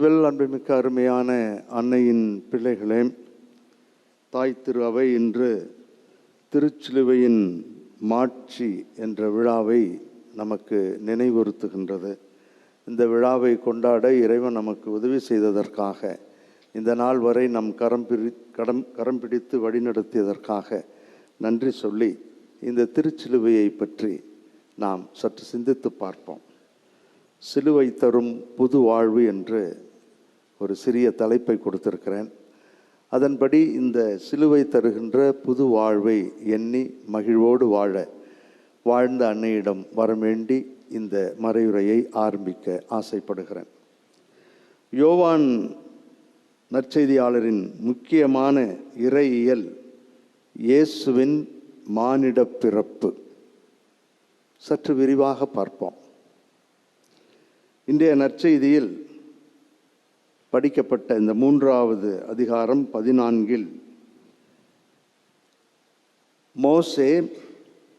கிறிஸ்து இயேசுவில் அன்புமிக்க அருமையான அன்னையின் பிள்ளைகளே தாய் திரு அவை இன்று திருச்சிலுவையின் மாட்சி என்ற விழாவை நமக்கு நினைவுறுத்துகின்றது. இந்த விழாவை கொண்டாட இறைவன் நமக்கு உதவி செய்ததற்காக இந்த நாள் வரை நம் கரம் பிரி கடம் கரம் பிடித்து வழிநடத்தியதற்காக நன்றி சொல்லி இந்த திருச்சிலுவையை பற்றி நாம் சற்று சிந்தித்து பார்ப்போம். சிலுவை தரும் புது வாழ்வு என்று ஒரு சிறிய தலைப்பை கொடுத்திருக்கிறேன். அதன்படி இந்த சிலுவை தருகின்ற புது வாழ்வை எண்ணி மகிழ்வோடு வாழ வாழ்ந்த அன்னையிடம் வரமேண்டி வேண்டி இந்த மறையுரையை ஆரம்பிக்க ஆசைப்படுகிறேன். யோவான் நற்செய்தியாளரின் முக்கியமான இறையியல் இயேசுவின் மானிட பிறப்பு. சற்று விரிவாக பார்ப்போம். இன்றைய நற்செய்தியில் படிக்கப்பட்ட இந்த மூன்றாவது அதிகாரம் பதினான்கில் மோசே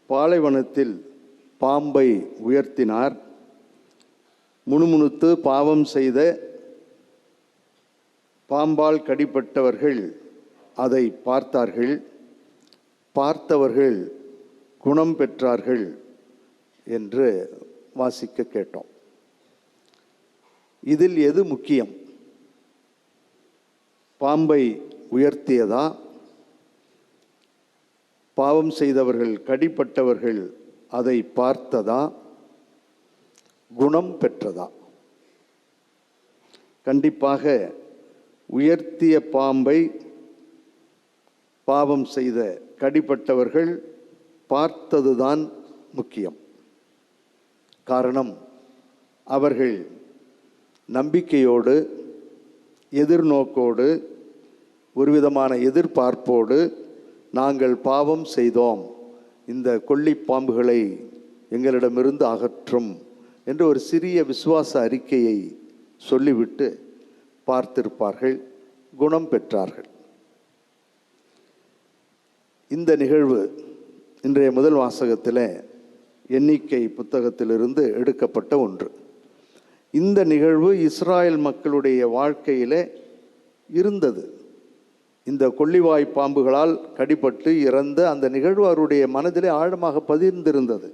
பாலைவனத்தில் பாம்பை உயர்த்தினார். முணுமுணுத்து பாவம் செய்த பாம்பால் கடிப்பட்டவர்கள் அதை பார்த்தார்கள். பார்த்தவர்கள் குணம் பெற்றார்கள் என்று வாசிக்க கேட்டோம். இதில் எது முக்கியம்? பாம்பை உயர்த்தியதா? பாவம் செய்தவர்கள் கடிப்பட்டவர்கள் அதை பார்த்ததா? குணம் பெற்றதா? கண்டிப்பாக உயர்த்திய பாம்பை பாவம் செய்த கடிப்பட்டவர்கள் பார்த்ததுதான் முக்கியம். காரணம் அவர்கள் நம்பிக்கையோடு எதிர்நோக்கோடு ஒரு விதமான எதிர்பார்ப்போடு நாங்கள் பாவம் செய்தோம். இந்த கொல்லி பாம்புகளை எங்களிடமிருந்து அகற்றும் என்று ஒரு சிறிய விசுவாச அறிக்கையை சொல்லிவிட்டு பார்த்திருப்பார்கள் குணம் பெற்றார்கள். இந்த நிகழ்வு இன்றைய முதல் வாசகத்தில் எண்ணிக்கை புத்தகத்திலிருந்து எடுக்கப்பட்ட ஒன்று. இந்த நிகழ்வு இஸ்ராயல் மக்களுடைய வாழ்க்கையிலே இருந்தது. இந்த கொள்ளிவாய் பாம்புகளால் கடிபட்டு இறந்த அந்த நிகழ்வு அவருடைய மனதிலே ஆழமாக பதிர்ந்திருந்தது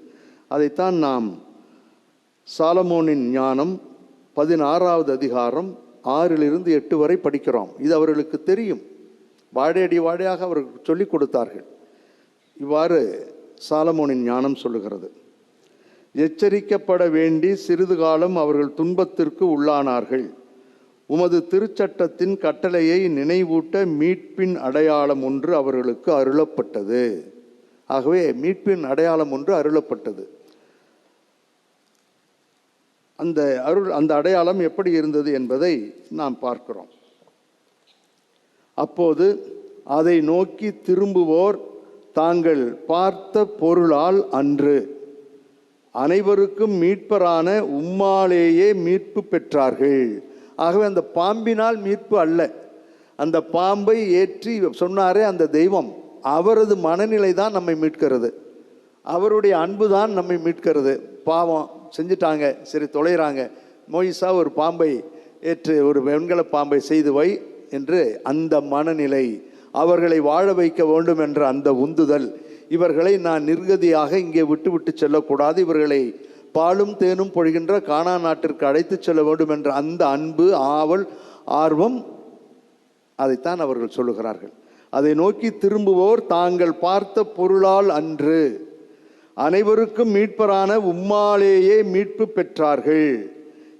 அதைத்தான் நாம் சாலமோனின் ஞானம் பதினாறாவது அதிகாரம் ஆறிலிருந்து எட்டு வரை படிக்கிறோம். இது அவர்களுக்கு தெரியும். வாழையடி வாழையாக அவர்களுக்கு சொல்லிக் கொடுத்தார்கள். இவ்வாறு சாலமோனின் ஞானம் சொல்லுகிறது. எச்சரிக்கப்பட வேண்டி சிறிது காலம் அவர்கள் துன்பத்திற்கு உள்ளானார்கள். உமது திருச்சட்டத்தின் கட்டளையை நினைவூட்ட மீட்பின் அடையாளம் ஒன்று அவர்களுக்கு அருளப்பட்டது. ஆகவே மீட்பின் அடையாளம் ஒன்று அருளப்பட்டது. அந்த அருள் அந்த அடையாளம் எப்படி இருந்தது என்பதை நாம் பார்க்கிறோம். அப்போது அதை நோக்கி திரும்புவோர் தாங்கள் பார்த்த பொருளால் அன்று அனைவருக்கும் மீட்பரான உம்மாலேயே மீட்பு பெற்றார்கள். ஆகவே அந்த பாம்பினால் மீட்பு அல்ல. அந்த பாம்பை ஏற்றி சொன்னாரே அந்த தெய்வம் அவரது மனநிலை தான் நம்மை மீட்கிறது. அவருடைய அன்பு தான் நம்மை மீட்கிறது. பாவம் செஞ்சிட்டாங்க சரி தொலைகிறாங்க மொய்சா ஒரு பாம்பை ஏற்று ஒரு வெண்கல பாம்பை செய்து வை என்று அந்த மனநிலை அவர்களை வாழ வைக்க வேண்டும் என்ற அந்த உந்துதல் இவர்களை நான் நிர்கதியாக இங்கே விட்டுவிட்டு செல்லக்கூடாது. இவர்களை பாலும் தேனும் பொழிகின்ற கானா நாட்டிற்கு அழைத்து செல்ல வேண்டும் என்ற அந்த அன்பு ஆவல் ஆர்வம் அதைத்தான் அவர்கள் சொல்லுகிறார்கள். அதை நோக்கி திரும்புவோர் தாங்கள் பார்த்த பொருளால் அன்று. அனைவருக்கும் மீட்பரான உம்மாலேயே மீட்பு பெற்றார்கள்.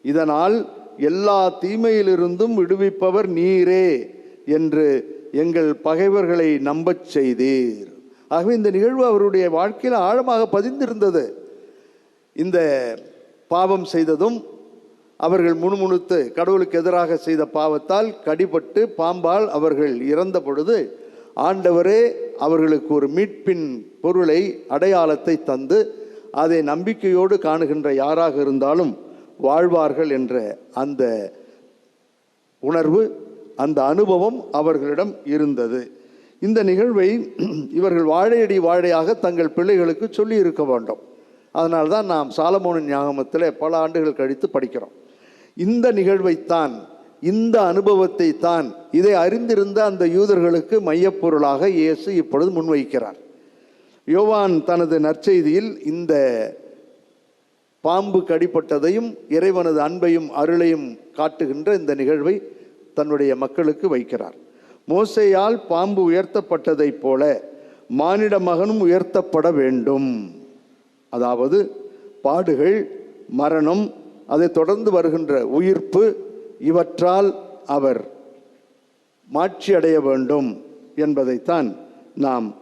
இதனால் எல்லா தீமையிலிருந்தும் விடுவிப்பவர் நீரே என்று எங்கள் பகைவர்களை நம்பச் செய்தீர். ஆகவே இந்த நிகழ்வு அவருடைய வாழ்க்கையில் ஆழமாக பதிந்திருந்தது. இந்த பாவம் செய்ததும் அவர்கள் முணுமுணுத்து கடவுளுக்கு எதிராக செய்த பாவத்தால் கடிபட்டு பாம்பால் அவர்கள் இறந்த பொழுது ஆண்டவரே அவர்களுக்கு ஒரு மீட்பின் பொருளை அடையாளத்தை தந்து அதை நம்பிக்கையோடு காணுகின்ற யாராக இருந்தாலும் வாழ்வார்கள் என்ற அந்த உணர்வு அந்த அனுபவம் அவர்களிடம் இருந்தது. இந்த நிகழ்வை இவர்கள் வாழையடி வாழையாக தங்கள் பிள்ளைகளுக்கு சொல்லி இருக்க வேண்டும். அதனால்தான் நாம் சாலமோனின் ஞாபகத்தில் பல ஆண்டுகள் கழித்து படிக்கிறோம். இந்த நிகழ்வைத்தான் இந்த அனுபவத்தை தான் இதை அறிந்திருந்த அந்த யூதர்களுக்கு மையப்பொருளாக இயேசு இப்பொழுது முன்வைக்கிறார். யோவான் தனது நற்செய்தியில் இந்த பாம்பு கடிப்பட்டதையும் இறைவனது அன்பையும் அருளையும் காட்டுகின்ற இந்த நிகழ்வை தன்னுடைய மக்களுக்கு வைக்கிறார். மோசையால் பாம்பு உயர்த்தப்பட்டதைப் போல மானிட மகனும் உயர்த்தப்பட வேண்டும். அதாவது பாடுகள் மரணம் அதை தொடர்ந்து வருகின்ற உயிர்ப்பு இவற்றால் அவர் மாட்சி அடைய வேண்டும் என்பதைத்தான் நாம்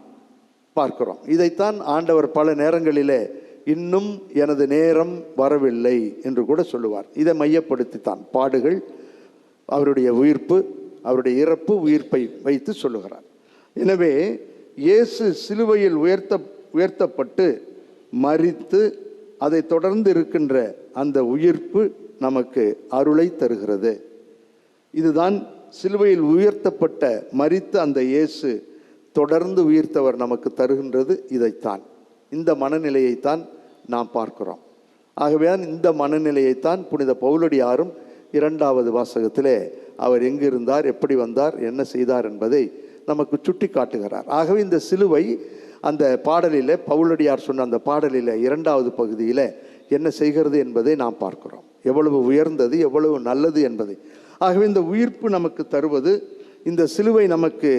பார்க்கிறோம். இதைத்தான் ஆண்டவர் பல நேரங்களிலே இன்னும் எனது நேரம் வரவில்லை என்று கூட சொல்லுவார். இதை மையப்படுத்தித்தான். பாடுகள் அவருடைய உயிர்ப்பு அவருடைய இறப்பு உயிர்ப்பை வைத்து சொல்லுகிறார். எனவே இயேசு சிலுவையில் உயர்த்த உயர்த்தப்பட்டு மறித்து அதை தொடர்ந்து இருக்கின்ற அந்த உயிர்ப்பு நமக்கு அருளை தருகிறது. இதுதான் சிலுவையில் உயர்த்தப்பட்ட மறித்த அந்த இயேசு தொடர்ந்து உயிர்த்தவர் நமக்கு தருகின்றது இதைத்தான். இந்த மனநிலையைத்தான் நாம் பார்க்கிறோம். ஆகவே இந்த மனநிலையைத்தான் புனித பவுலடியாரும் இரண்டாவது வாசகத்திலே அவர் எங்கு இருந்தார் எப்படி வந்தார் என்ன செய்தார் என்பதை நமக்கு சுட்டி காட்டுகிறார். ஆகவே இந்த சிலுவை அந்த பாடலில் பவுலடியார் சொன்ன அந்த பாடலில் இரண்டாவது பகுதியில் என்ன செய்கிறது என்பதை நாம் பார்க்கிறோம். எவ்வளவு உயர்ந்தது எவ்வளவு நல்லது என்பதை. ஆகவே இந்த உயிர்ப்பு நமக்கு தருவது இந்த சிலுவை நமக்கு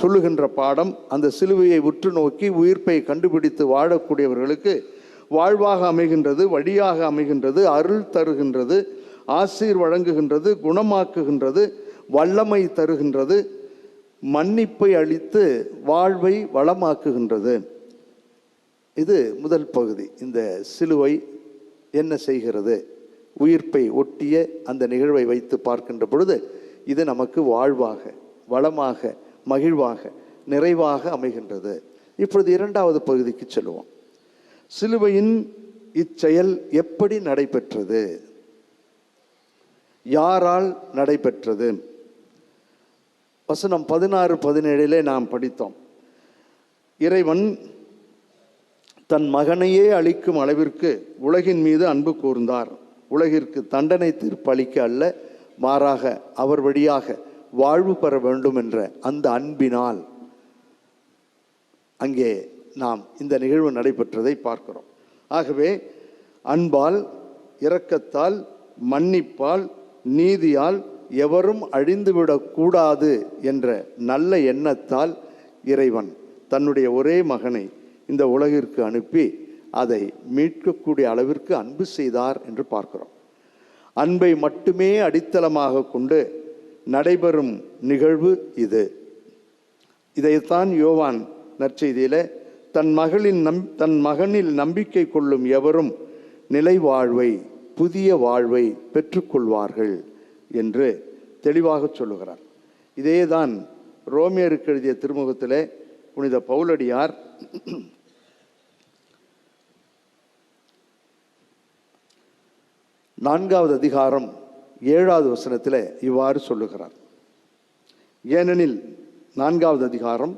சொல்லுகின்ற பாடம் அந்த சிலுவையை உற்று நோக்கி உயிர்ப்பை கண்டுபிடித்து வாழக்கூடியவர்களுக்கு வாழ்வாக அமைகின்றது வழியாக அமைகின்றது அருள் தருகின்றது ஆசீர் வழங்குகின்றது குணமாக்குகின்றது வல்லமை தருகின்றது மன்னிப்பை அளித்து வாழ்வை வளமாக்குகின்றது. இது முதல் பகுதி. இந்த சிலுவை என்ன செய்கிறது? உயிர்ப்பை ஒட்டிய அந்த நிகழ்வை வைத்து பார்க்கின்ற பொழுது இது நமக்கு வாழ்வாக வளமாக மகிழ்வாக நிறைவாக அமைகின்றது. இப்பொழுது இரண்டாவது பகுதிக்கு செல்வோம். சிலுவையின் இச்செயல் எப்படி நடைபெற்றது? யாரால் நடைபெற்றது? வசனம் பதினாறு பதினேழிலே நாம் படித்தோம். இறைவன் தன் மகனையே அளிக்கும் அளவிற்கு உலகின் மீது அன்பு கூர்ந்தார். உலகிற்கு தண்டனை தீர்ப்பளிக்க அல்ல மாறாக அவர் வழியாக வாழ்வு பெற வேண்டும் என்ற அந்த அன்பினால் அங்கே நாம் இந்த நிகழ்வு நடைபெற்றதை பார்க்கிறோம். ஆகவே அன்பால் இரக்கத்தால் மன்னிப்பால் நீதியால் எவரும் அழிந்துவிடக்கூடாது என்ற நல்ல எண்ணத்தால் இறைவன் தன்னுடைய ஒரே மகனை இந்த உலகிற்கு அனுப்பி அதை மீட்கக்கூடிய அளவிற்கு அன்பு செய்தார் என்று பார்க்கிறோம். அன்பை மட்டுமே அடித்தளமாக கொண்டு நடைபெறும் நிகழ்வு இது. இதைத்தான் யோவான் நற்செய்தியில் தன் மகளின் நம் தன் மகனில் நம்பிக்கை கொள்ளும் எவரும் நிலை வாழ்வை புதிய வாழ்வை பெற்றுக்கொள்வார்கள் என்று தெளிவாக சொல்லுகிறார். இதேதான் ரோமியருக்கு எழுதிய திருமுகத்தில் புனித பவுலடியார் நான்காவது அதிகாரம் ஏழாவது வசனத்தில் இவ்வாறு சொல்லுகிறார். ஏனெனில் நான்காவது அதிகாரம்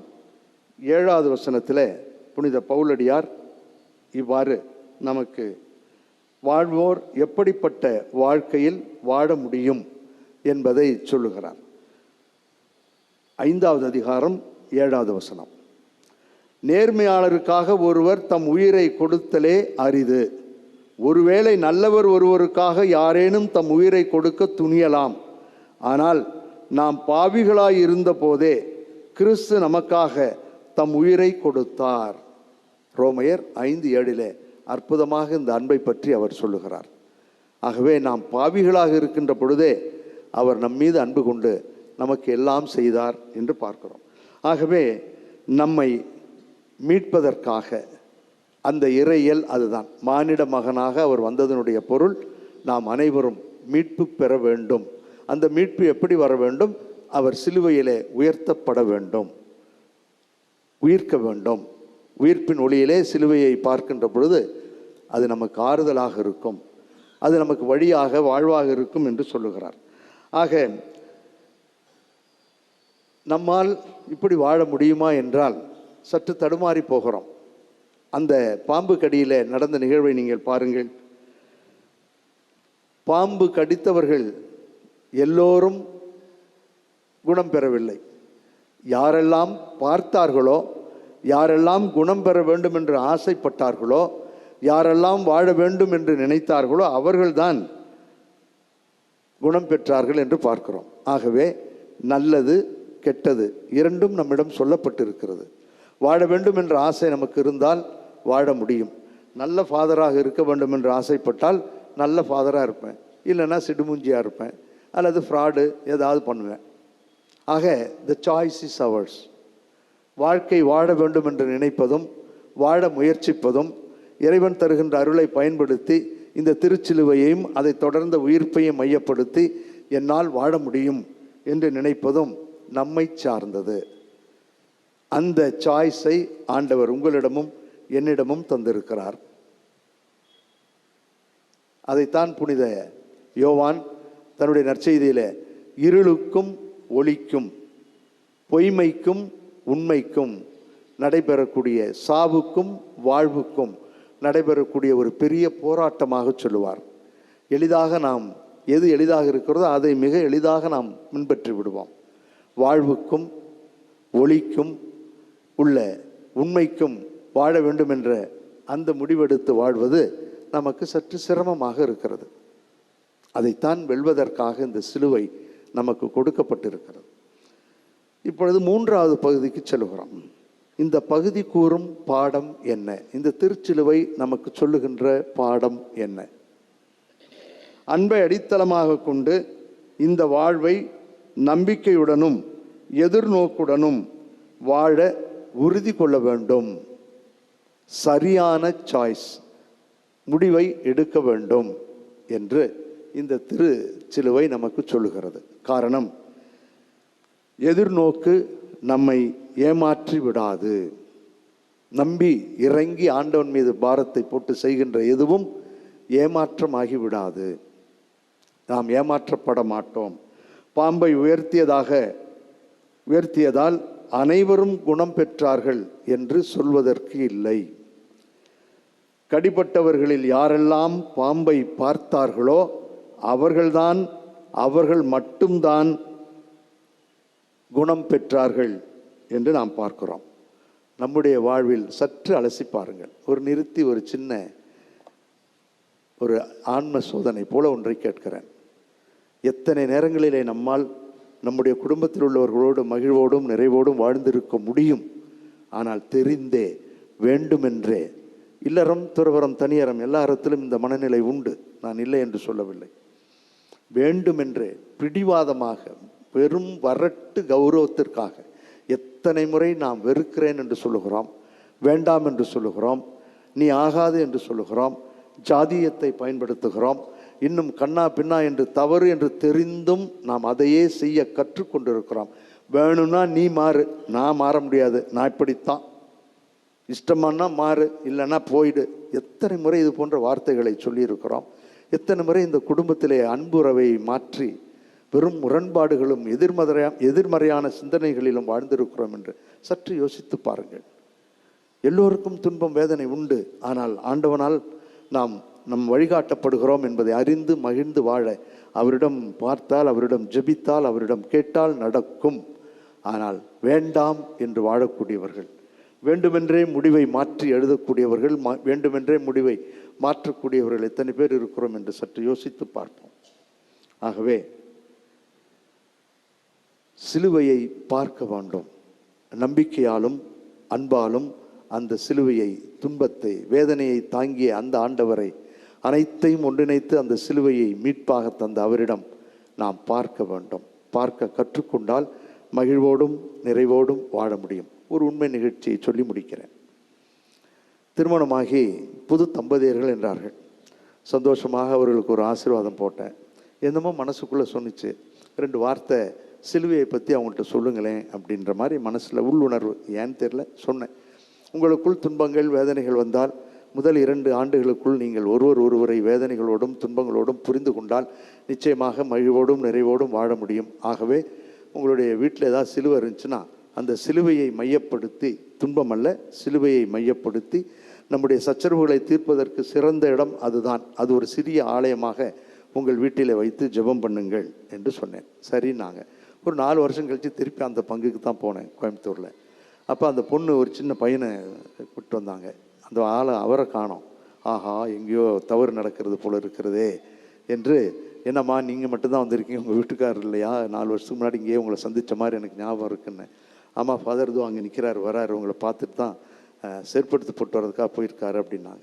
ஏழாவது வசனத்தில் புனித பவுலடியார் இவ்வாறு நமக்கு வாழ்வோர் எப்படிப்பட்ட வாழ்க்கையில் வாழ முடியும் என்பதை சொல்லுகிறார். ஐந்தாவது அதிகாரம் ஏழாவது வசனம். நேர்மையாளருக்காக ஒருவர் தம் உயிரை கொடுத்தலே அரிது. ஒருவேளை நல்லவர் ஒருவருக்காக யாரேனும் தம் உயிரை கொடுக்க துணியலாம். ஆனால் நாம் பாவிகளாய் இருந்தபோதே கிறிஸ்து நமக்காக தம் உயிரை கொடுத்தார். ரோமையர் ஐந்து ஏழிலே அற்புதமாக இந்த அன்பை பற்றி அவர் சொல்லுகிறார். ஆகவே நாம் பாவிகளாக இருக்கின்ற பொழுதே அவர் நம் மீது அன்பு கொண்டு நமக்கு எல்லாம் செய்தார் என்று பார்க்கிறோம். ஆகவே நம்மை மீட்பதற்காக அந்த இறையல் அதுதான். மானிட மகனாக அவர் வந்ததனுடைய பொருள் நாம் அனைவரும் மீட்பு பெற வேண்டும். அந்த மீட்பு எப்படி வர வேண்டும்? அவர் சிலுவையிலே உயர்த்தப்பட வேண்டும். உயிர்க்க வேண்டும். உயிர்ப்பின் ஒளியிலே சிலுவையை பார்க்கின்ற பொழுது அது நமக்கு ஆறுதலாக இருக்கும். அது நமக்கு வழியாக வாழ்வாக இருக்கும் என்று சொல்லுகிறார். ஆக நம்மால் இப்படி வாழ முடியுமா என்றால் சற்று தடுமாறி போகிறோம். அந்த பாம்பு கடியில் நடந்த நிகழ்வை நீங்கள் பாருங்கள். பாம்பு கடித்தவர்கள் எல்லோரும் குணம் பெறவில்லை. யாரெல்லாம் பார்த்தார்களோ யாரெல்லாம் குணம் பெற வேண்டும் என்று ஆசைப்பட்டார்களோ யாரெல்லாம் வாழ வேண்டும் என்று நினைத்தார்களோ அவர்கள்தான் குணம் பெற்றார்கள் என்று பார்க்கிறோம். ஆகவே நல்லது கெட்டது இரண்டும் நம்மிடம் சொல்லப்பட்டிருக்கிறது. வாழ வேண்டும் என்ற ஆசை நமக்கு இருந்தால் வாழ முடியும். நல்ல ஃபாதராக இருக்க வேண்டும் என்று ஆசைப்பட்டால் நல்ல ஃபாதராக இருப்பேன். இல்லைன்னா சிடுமூஞ்சியாக இருப்பேன். அல்லது ஃப்ராடு ஏதாவது பண்ணுவேன். ஆக த சாய்ஸ் இஸ் அவர்ஸ் வாழ்க்கை வாழ வேண்டும் என்று நினைப்பதும் வாழ முயற்சிப்பதும் இறைவன் தருகின்ற அருளை பயன்படுத்தி இந்த திருச்சிலுவையையும் அதை தொடர்ந்த உயிர்ப்பையும் மையப்படுத்தி என்னால் வாழ முடியும் என்று நினைப்பதும் நம்மை சார்ந்தது. அந்த சாய்ஸை ஆண்டவர் உங்களிடமும் என்னிடமும் தந்திருக்கிறார். அதைத்தான் புனித யோவான் தன்னுடைய நற்செய்தியில் இருளுக்கும் ஒளிக்கும் பொய்மைக்கும் உண்மைக்கும் நடைபெறக்கூடிய சாவுக்கும் வாழ்வுக்கும் நடைபெறக்கூடிய ஒரு பெரிய போராட்டமாக சொல்லுவார். எளிதாக நாம் எது எளிதாக இருக்கிறதோ அதை மிக எளிதாக நாம் பின்பற்றி விடுவோம். வாழ்வுக்கும் ஒளிக்கும் உள்ள உண்மைக்கும் வாழ வேண்டும் என்ற அந்த முடிவெடுத்து வாழ்வது நமக்கு சற்று சிரமமாக இருக்கிறது. அதைத்தான் வெல்வதற்காக இந்த சிலுவை நமக்கு கொடுக்கப்பட்டிருக்கிறது. இப்பொழுது மூன்றாவது பகுதிக்கு செல்கிறோம் இந்த பகுதி கூறும் பாடம் என்ன? இந்த திருச்சிலுவை நமக்கு சொல்லுகின்ற பாடம் என்ன? அன்பை அடித்தளமாக கொண்டு இந்த வாழ்வை நம்பிக்கையுடனும் எதிர்நோக்குடனும் வாழ உறுதி கொள்ள வேண்டும். சரியான சாய்ஸ் முடிவை எடுக்க வேண்டும் என்று இந்த திரு சிலுவை நமக்கு சொல்லுகிறது. காரணம் எதிர்நோக்கு நம்மை ஏமாற்றி விடாது. நம்பி இறங்கி ஆண்டவன் மீது பாரத்தை போட்டு செய்கின்ற எதுவும் ஏமாற்றமாகி விடாது. நாம் ஏமாற்றப்பட மாட்டோம். பாம்பை உயர்த்தியதாக உயர்த்தியதால் அனைவரும் குணம் பெற்றார்கள் என்று சொல்வதற்கு இல்லை. கடிப்பட்டவர்களில் யாரெல்லாம் பாம்பை பார்த்தார்களோ அவர்கள்தான் அவர்கள் மட்டும்தான் குணம் பெற்றார்கள் என்று நாம் பார்க்கிறோம். நம்முடைய வாழ்வில் சற்று அலசி பாருங்கள். ஒரு நிறுத்தி ஒரு சின்ன ஒரு ஆன்ம சோதனை போல ஒன்றை கேட்கிறேன். எத்தனை நேரங்களிலே நம்மால் நம்முடைய குடும்பத்தில் உள்ளவர்களோடு மகிழ்வோடும் நிறைவோடும் வாழ்ந்திருக்க முடியும். ஆனால் தெரிந்தே வேண்டுமென்றே இல்லறம் துறவரம் தனியறம் எல்லா இடத்திலும் இந்த மனநிலை உண்டு. நான் இல்லை என்று சொல்லவில்லை. வேண்டுமென்றே பிடிவாதமாக வெறும் வரட்டு கௌரவத்திற்காக எத்தனை முறை நாம் வெறுக்கிறேன் என்று சொல்லுகிறோம் வேண்டாம் என்று சொல்லுகிறோம் நீ ஆகாது என்று சொல்லுகிறோம் ஜாதியத்தை பயன்படுத்துகிறோம் இன்னும் கண்ணா பின்னா என்று தவறு என்று தெரிந்தும் நாம் அதையே செய்ய கற்றுக்கொண்டிருக்கிறோம். வேணும்னா நீ மாறு நான் மாற முடியாது நான் இப்படித்தான். இஷ்டமானா மாறு இல்லைன்னா போயிடு. எத்தனை முறை இது போன்ற வார்த்தைகளை சொல்லியிருக்கிறோம். எத்தனை முறை இந்த குடும்பத்திலே அன்புறவை மாற்றி வெறும் முரண்பாடுகளும் எதிர்மறையா எதிர்மறையான சிந்தனைகளிலும் வாழ்ந்திருக்கிறோம் என்று சற்று யோசித்து பாருங்கள். எல்லோருக்கும் துன்பம் வேதனை உண்டு. ஆனால் ஆண்டவனால் நாம் நம் வழிகாட்டப்படுகிறோம் என்பதை அறிந்து மகிழ்ந்து வாழ அவரிடம் பார்த்தால் அவரிடம் ஜெபித்தால் அவரிடம் கேட்டால் நடக்கும். ஆனால் வேண்டாம் என்று வாழக்கூடியவர்கள் வேண்டுமென்றே முடிவை மாற்றி எழுதக்கூடியவர்கள் மா- வேண்டுமென்றே முடிவை மாற்றக்கூடியவர்கள் எத்தனை பேர் இருக்கிறோம் என்று சற்று யோசித்து பார்ப்போம். ஆகவே சிலுவையை பார்க்க வேண்டும். நம்பிக்கையாலும் அன்பாலும் அந்த சிலுவையை துன்பத்தை வேதனையை தாங்கிய அந்த ஆண்டவரை அனைத்தையும் ஒன்றிணைத்து அந்த சிலுவையை மீட்பாக தந்த அவரிடம் நாம் பார்க்க வேண்டும். பார்க்க கற்றுக்கொண்டால் மகிழ்வோடும் நிறைவோடும் வாழ முடியும். ஒரு உண்மை நிகழ்ச்சியை சொல்லி முடிக்கிறேன். திருமணமாகி புது தம்பதியர்கள் என்றார்கள். சந்தோஷமாக அவர்களுக்கு ஒரு ஆசீர்வாதம் போட்டேன். என்னமோ மனசுக்குள்ளே சொன்னிச்சு. ரெண்டு வார்த்தை சிலுவையை பற்றி அவங்கள்ட்ட சொல்லுங்களேன் அப்படின்ற மாதிரி மனசில் உள்ளுணர்வு. ஏன்னு தெரில சொன்னேன். உங்களுக்குள் துன்பங்கள் வேதனைகள் வந்தால் முதல் இரண்டு ஆண்டுகளுக்குள் நீங்கள் ஒருவர் ஒருவரை வேதனைகளோடும் துன்பங்களோடும் புரிந்து கொண்டால் நிச்சயமாக மகிழ்வோடும் நிறைவோடும் வாழ முடியும். ஆகவே உங்களுடைய வீட்டில் ஏதாவது சிலுவை இருந்துச்சுன்னா அந்த சிலுவையை மையப்படுத்தி துன்பம் அல்ல சிலுவையை மையப்படுத்தி நம்முடைய சச்சரவுகளை தீர்ப்பதற்கு சிறந்த இடம் அதுதான். அது ஒரு சிறிய ஆலயமாக உங்கள் வீட்டில் வைத்து ஜெபம் பண்ணுங்கள் என்று சொன்னேன். சரி நாங்கள் ஒரு நாலு வருஷம் கழித்து திருப்பி அந்த பங்குக்கு தான் போனேன் கோயம்புத்தூரில். அப்போ அந்த பொண்ணு ஒரு சின்ன பையனை கூப்பிட்டு வந்தாங்க. அந்த ஆளை அவரை காணோம். ஆஹா எங்கேயோ தவறு நடக்கிறது போல் இருக்கிறதே என்று என்னம்மா நீங்கள் மட்டும்தான் வந்திருக்கீங்க உங்கள் வீட்டுக்காரர் இல்லையா? நாலு வருஷத்துக்கு முன்னாடி இங்கேயே உங்களை சந்தித்த மாதிரி எனக்கு ஞாபகம் இருக்குன்னு. ஆமாம் ஃபாதர் இதுவும் அங்கே நிற்கிறார் வராரு உங்களை பார்த்துட்டு தான் செயற்படுத்தி போட்டு வரதுக்காக போயிருக்காரு அப்படின்னாங்க.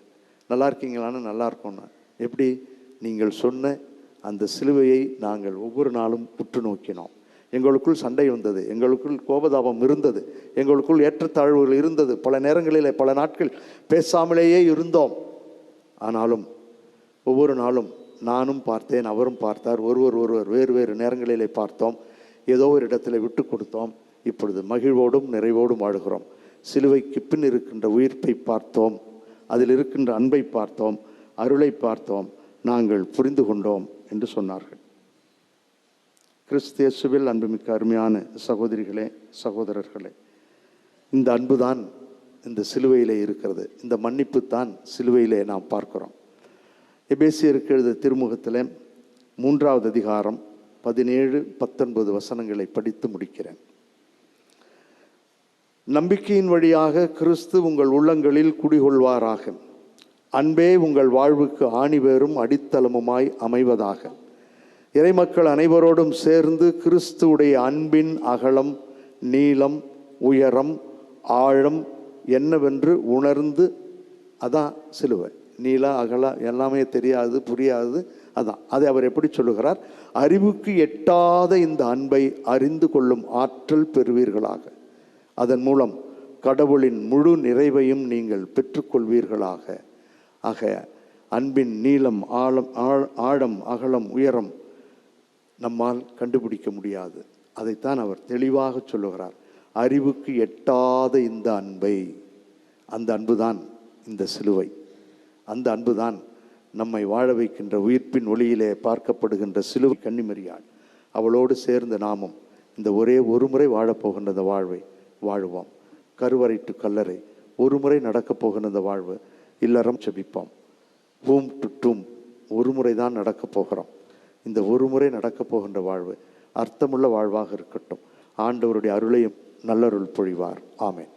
நல்லா இருக்கீங்களான்னு நல்லா இருக்கோன்னு எப்படி? நீங்கள் சொன்ன அந்த சிலுவையை நாங்கள் ஒவ்வொரு நாளும் உற்று நோக்கினோம். எங்களுக்குள் சண்டை வந்தது எங்களுக்குள் கோபதாபம் இருந்தது எங்களுக்குள் ஏற்றத்தாழ்வுகள் இருந்தது. பல நேரங்களில் பல நாட்கள் பேசாமலேயே இருந்தோம். ஆனாலும் ஒவ்வொரு நாளும் நானும் பார்த்தேன் அவரும் பார்த்தார் ஒருவர் ஒருவர் வேறு வேறு நேரங்களிலே பார்த்தோம். ஏதோ ஒரு இடத்துல விட்டு கொடுத்தோம். இப்பொழுது மகிழ்வோடும் நிறைவோடும் வாழுகிறோம். சிலுவைக்கு பின் இருக்கின்ற உயிர்ப்பை பார்த்தோம். அதில் இருக்கின்ற அன்பை பார்த்தோம். அருளை பார்த்தோம். நாங்கள் புரிந்து கொண்டோம் என்று சொன்னார்கள். கிறிஸ்தியேசுவில் அன்புமிக்க அருமையான சகோதரிகளே சகோதரர்களே இந்த அன்பு தான் இந்த சிலுவையிலே இருக்கிறது. இந்த மன்னிப்பு தான் சிலுவையிலே நாம் பார்க்கிறோம். எபேசியருக்கு எழுத திருமுகத்தில் மூன்றாவது அதிகாரம் பதினேழு பத்தொன்பது வசனங்களை படித்து முடிக்கிறேன். நம்பிக்கையின் வழியாக கிறிஸ்து உங்கள் உள்ளங்களில் குடிகொள்வாராக. அன்பே உங்கள் வாழ்வுக்கு ஆணிவேரும் அடித்தளமுமாய் அமைவதாக. இறைமக்கள் அனைவரோடும் சேர்ந்து கிறிஸ்துவுடைய அன்பின் அகலம் நீளம் உயரம் ஆழம் என்னவென்று உணர்ந்து அதான் சிலுவை. நீளா அகலா எல்லாமே தெரியாது புரியாது அதான். அதை அவர் எப்படி சொல்லுகிறார்? அறிவுக்கு எட்டாத இந்த அன்பை அறிந்து கொள்ளும் ஆற்றல் பெறுவீர்களாக. அதன் மூலம் கடவுளின் முழு நிறைவையும் நீங்கள் பெற்றுக்கொள்வீர்களாக. ஆக அன்பின் நீளம் ஆழம் ஆழம் அகலம் உயரம் நம்மால் கண்டுபிடிக்க முடியாது. அதைத்தான் அவர் தெளிவாக சொல்லுகிறார். அறிவுக்கு எட்டாத இந்த அன்பை அந்த அன்புதான் இந்த சிலுவை. அந்த அன்புதான் நம்மை வாழ வைக்கின்ற உயிர்ப்பின் ஒளியிலே பார்க்கப்படுகின்ற சிலுவை கன்னிமரியாள். அவளோடு சேர்ந்த நாமும் இந்த ஒரே ஒரு முறை வாழப்போகின்ற இந்த வாழ்வை வாழுவோம். கருவறை டு கல்லறை ஒரு முறை நடக்கப் போகின்ற இந்த வாழ்வு இல்லறம் செபிப்போம். பூம் டு டூம் ஒரு முறை தான் நடக்கப் போகிறோம். இந்த ஒரு முறை நடக்கப் போகின்ற வாழ்வு அர்த்தமுள்ள வாழ்வாக இருக்கட்டும். ஆண்டவருடைய அருளையும் நல்லருள் பொழிவார். ஆமேன்.